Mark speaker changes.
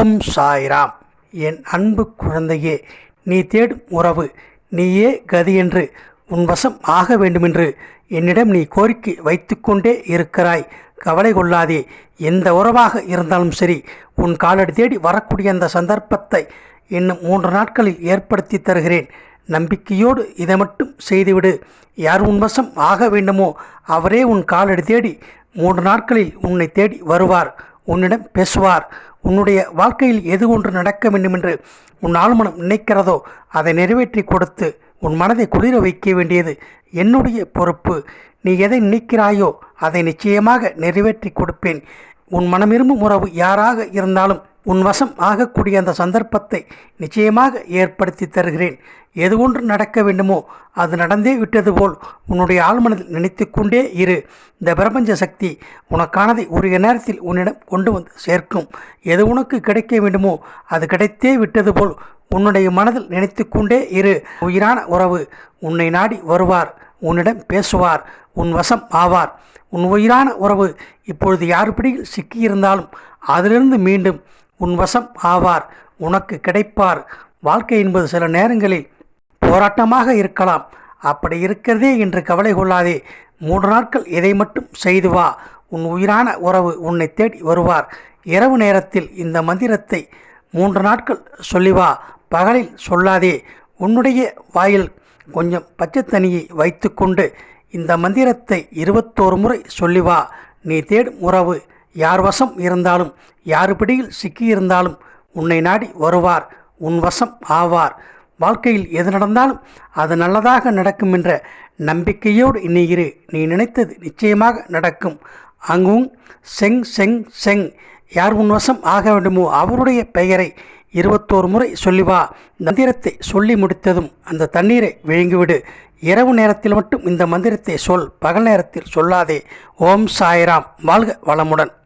Speaker 1: ஓம் சாய்ராம். என் அன்பு குழந்தையே நீ தேடும் உறவு நீயே கதி என்று உன் வசம் ஆக வேண்டுமென்று என்னிடம் நீ கோரிக்கை வைத்துக்கொண்டே இருக்கிறாய். கவலை கொள்ளாதே எந்த உறவாக இருந்தாலும் சரி உன் காலடி தேடி வரக்கூடிய அந்த சந்தர்ப்பத்தை இன்னும் மூன்று நாட்களில் ஏற்படுத்தி தருகிறேன். நம்பிக்கையோடு இதை மட்டும் செய்துவிடு. யார் உன் வசம் ஆக வேண்டுமோ அவரே உன் காலடி தேடி மூன்று நாட்களில் உன்னை தேடி வருவார். உன்னிடம் பேசுவார். உன்னுடைய வாழ்க்கையில் எது ஒன்று நடக்க வேண்டுமென்று உன் ஆழ்மனம் நினைக்கிறதோ அதை நிறைவேற்றி கொடுத்து உன் மனதை குளிர வைக்க வேண்டியது என்னுடைய பொறுப்பு. நீ எதை நினைக்கிறாயோ அதை நிச்சயமாக நிறைவேற்றி கொடுப்பேன். உன் மனமிரும்பும் உறவு யாராக இருந்தாலும் உன் வசம் ஆகக்கூடிய அந்த சந்தர்ப்பத்தை நிச்சயமாக ஏற்படுத்தி தருகிறேன். எது ஒன்று நடக்க வேண்டுமோ அது நடந்தே விட்டது போல் உன்னுடைய ஆழ்மனதில் நினைத்து கொண்டே இரு. இந்த பிரபஞ்ச சக்தி உனக்கானதை உரிய நேரத்தில் உன்னிடம் கொண்டு வந்து சேர்க்கும். எது உனக்கு கிடைக்க வேண்டுமோ அது கிடைத்தே விட்டது போல் உன்னுடைய மனதில் நினைத்து கொண்டே இரு. உயிரான உறவு உன்னை நாடி வருவார் உன்னிடம் பேசுவார் உன் வசம் ஆவார். உன் உயிரான உறவு இப்பொழுது யார் பிடியில் சிக்கியிருந்தாலும் அதிலிருந்து மீண்டும் உன் வசம் ஆவார் உனக்கு கிடைப்பார். வாழ்க்கை என்பது சில நேரங்களில் போராட்டமாக இருக்கலாம். அப்படி இருக்கிறதே என்று கவலை கொள்ளாதே. மூன்று நாட்கள் இதை மட்டும் செய்து வா. உன் உயிரான உறவு உன்னை தேடி வருவார். இரவு நேரத்தில் இந்த மந்திரத்தை மூன்று நாட்கள் சொல்லி வா. பகலில் சொல்லாதே உன்னுடைய வாயில் கொஞ்சம் பச்சை தண்ணியை வைத்துக்கொண்டு இந்த மந்திரத்தை இருபத்தோரு முறை சொல்லி வா. நீ தேடும் உறவு யார் வசம் இருந்தாலும் யார் பிடியில் சிக்கியிருந்தாலும் உன்னை நாடி வருவார் உன் வசம் ஆவார். வாழ்க்கையில் எது நடந்தாலும் அது நல்லதாக நடக்கும் என்ற நம்பிக்கையோடு நீ இரு. நீ நினைத்தது நிச்சயமாக நடக்கும். அங்கும் செங் செங் செங். யார் உன் வசம் ஆக வேண்டுமோ அவருடைய பெயரை இருபத்தோரு முறை சொல்லி வா. மந்திரத்தை சொல்லி முடித்ததும் அந்த தண்ணீரை விழுங்கிவிடு. இரவு நேரத்தில் மட்டும் இந்த மந்திரத்தை சொல் பகல் நேரத்தில் சொல்லாதே. ஓம் சாய்ராம். வாழ்க வளமுடன்.